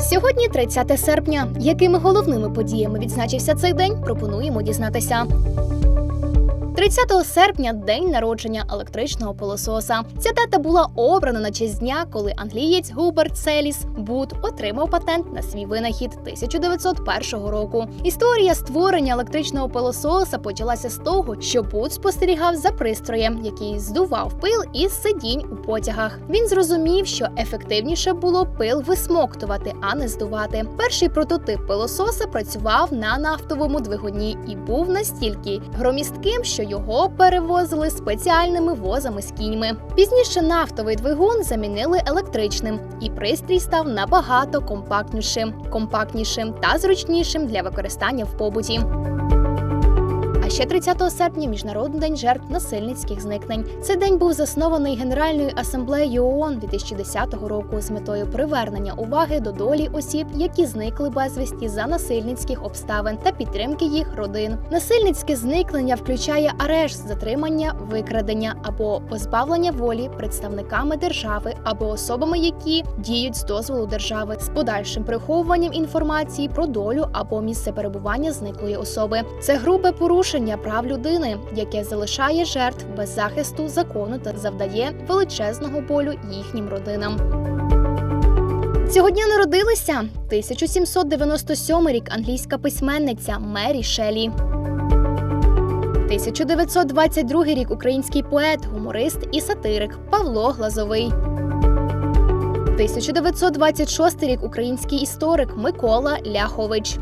Сьогодні 30 серпня. Якими головними подіями відзначився цей день? Пропонуємо дізнатися. 30 серпня день народження електричного пилососа. Ця дата була обрана на честь дня, коли англієць Губерт Селіс Бут отримав патент на свій винахід 1901 року. Історія створення електричного пилососа почалася з того, що Бут спостерігав за пристроєм, який здував пил із сидінь у потягах. Він зрозумів, що ефективніше було пил висмоктувати, а не здувати. Перший прототип пилососа працював на нафтовому двигуні і був настільки громістким, що його перевозили спеціальними возами з кіньми. Пізніше нафтовий двигун замінили електричним, і пристрій став набагато компактнішим, компактнішим та зручнішим для використання в побуті. А ще 30 серпня міжнародний день жертв насильницьких зникнень. Цей день був заснований Генеральною асамблеєю ООН 2010 року з метою привернення уваги до долі осіб, які зникли безвісті за насильницьких обставин та підтримки їх родин. Насильницьке зникнення включає арешт, затримання, викрадення або позбавлення волі представниками держави або особами, які діють з дозволу держави з подальшим приховуванням інформації про долю або місце перебування зниклої особи. Це грубе порушення прав людини, яке залишає жертв без захисту закону та завдає величезного болю їхнім родинам. Цього дня народилися 1797 рік англійська письменниця Мері Шелі. 1922 рік український поет, гуморист і сатирик Павло Глазовий. 1926 рік український історик Микола Ляхович.